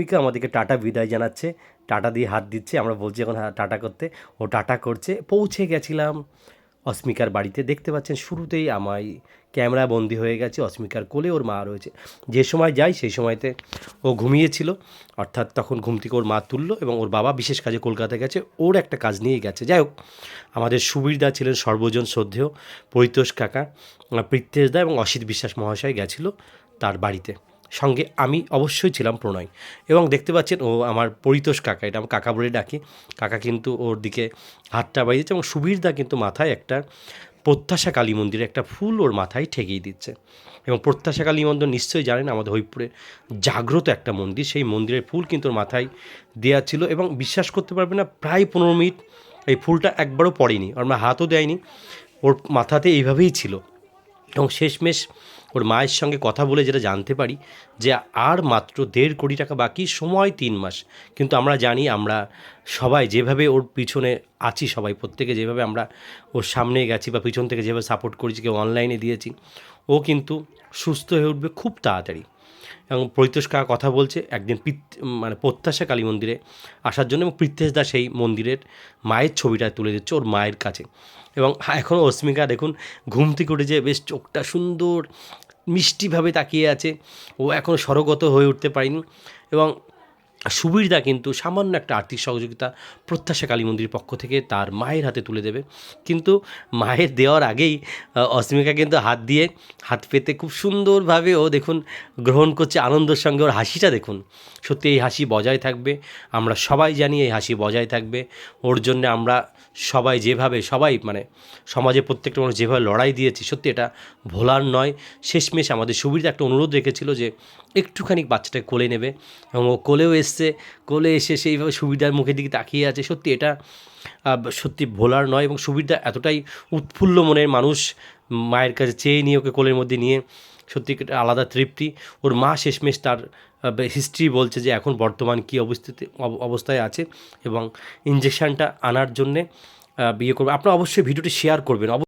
অস্মিকা আমাদেরকে টাটা বিদায় জানাচ্ছে। টাটা দিয়ে হাত দিচ্ছে আমরা বলছি এখন হ্যাঁ, টাটা করতে। ও টাটা করছে পৌঁছে গেছিলাম অস্মিকার বাড়িতে। দেখতে পাচ্ছেন শুরুতেই আমায় ক্যামেরা বন্দি হয়ে গেছে অস্মিকার কোলে ওর মা রয়েছে। যে সময় যাই সেই সময়তে ও ঘুমিয়েছিল অর্থাৎ তখন ঘুম থেকে ওর মা তুললো এবং ওর বাবা বিশেষ কাজে কলকাতা গেছে ওর একটা কাজ নিয়ে গেছে। যাই হোক আমাদের সুবীরদা ছিলেন সর্বজন শ্রদ্ধেয় পরিতোষ কাকা পৃথ্বেশ দা এবং অসিত বিশ্বাস মহাশয় গেছিল তার বাড়িতে। সঙ্গে আমি অবশ্যই ছিলাম প্রণয়। এবং দেখতে পাচ্ছেন ও আমার পরিতোষ কাকা, এটা আমি কাকা বলে ডাকি। কাকা কিন্তু ওর দিকে হাতটা বাড়িয়েছে এবং সুবীরদা কিন্তু মাথায় একটা প্রত্যাশা কালী মন্দিরে একটা ফুল ওর মাথায় ঠেকিয়ে দিচ্ছে। এবং প্রত্যাশা কালী মন্দির নিশ্চয়ই জানেন আমাদের হরিপুরে জাগ্রত একটা মন্দির, সেই মন্দিরের ফুল কিন্তু ওর মাথায় দেওয়া ছিল এবং বিশ্বাস করতে পারবে না, প্রায় পনেরো মিনিট এই ফুলটা একবারও পড়েনি ওর মা হাতও দেয়নি। ওর মাথাতে এইভাবেই ছিল। এবং শেষমেশ ওর মায়ের সঙ্গে কথা বলে যেটা জানতে পারি যে আর মাত্র দেড় কোটি টাকা বাকি, সময় তিন মাস। কিন্তু আমরা জানি আমরা সবাই যেভাবে ওর পিছনে আছি, সবাই প্রত্যেকে যেভাবে আমরা ওর সামনে গেছি বা পিছন থেকে যেভাবে সাপোর্ট করেছি, কেউ অনলাইনে দিয়েছি, ও কিন্তু সুস্থ হয়ে উঠবে খুব তাড়াতাড়ি। এবং পরিতোষ কথা বলছে, একদিন পিত- মানে প্রত্যাশা কালী মন্দিরে আসার জন্য এবং পৃথ্বেশ দা সেই মন্দিরের মায়ের ছবিটা তুলে দিচ্ছে ওর মায়ের কাছে। এবং এখনও অস্মিকা দেখুন ঘুম থেকে উঠে যে বেশ চোখটা সুন্দর মিষ্টিভাবে তাকিয়ে আছে। ও এখনও স্বরগত হয়ে উঠতে পারেনি। এবং সুবীরদা কিন্তু সামান্য একটা আর্থিক সহযোগিতা প্রত্যাশা কালী মন্দিরের পক্ষ থেকে তার মায়ের হাতে তুলে দেবে। কিন্তু মায়ের দেওয়ার আগেই অস্মিকা কিন্তু হাত দিয়ে হাত পেতে খুব সুন্দরভাবে ও দেখুন গ্রহণ করছে আনন্দের সঙ্গে। ওর হাসিটা দেখুন, সত্যি এই হাসি বজায় থাকবে। আমরা সবাই জানি এই হাসি বজায় থাকবে। ওর জন্য আমরা সবাই যেভাবে, সবাই মানে সমাজে প্রত্যেকটা মানুষ যেভাবে লড়াই দিয়েছি, সত্যি এটা ভোলার নয়। শেষমেশ আমাদের সুবিধা একটা অনুরোধ রেখেছিল যে একটুখানি বাচ্চাটাকে কোলে নেবে এবং ও কোলেও এসছে, কোলে এসে সেইভাবে সুবিধার মুখের দিকে তাকিয়ে আছে। সত্যি এটা সত্যি ভোলার নয় এবং সুবিধা এতটাই উৎফুল্ল মনের মানুষ মায়ের কাছে চেয়ে নিয়ে ওকে কোলের মধ্যে নিয়ে। সত্যি একটা আলাদা তৃপ্তি। ওর মা শেষমেশ তার হিস্ট্রি বলছে যে এখন বর্তমান কী অবস্থিতি অবস্থায় আছে এবং ইঞ্জেকশানটা আনার জন্যে বিয়ে করবে। আপনারা অবশ্যই ভিডিওটি শেয়ার করবেন।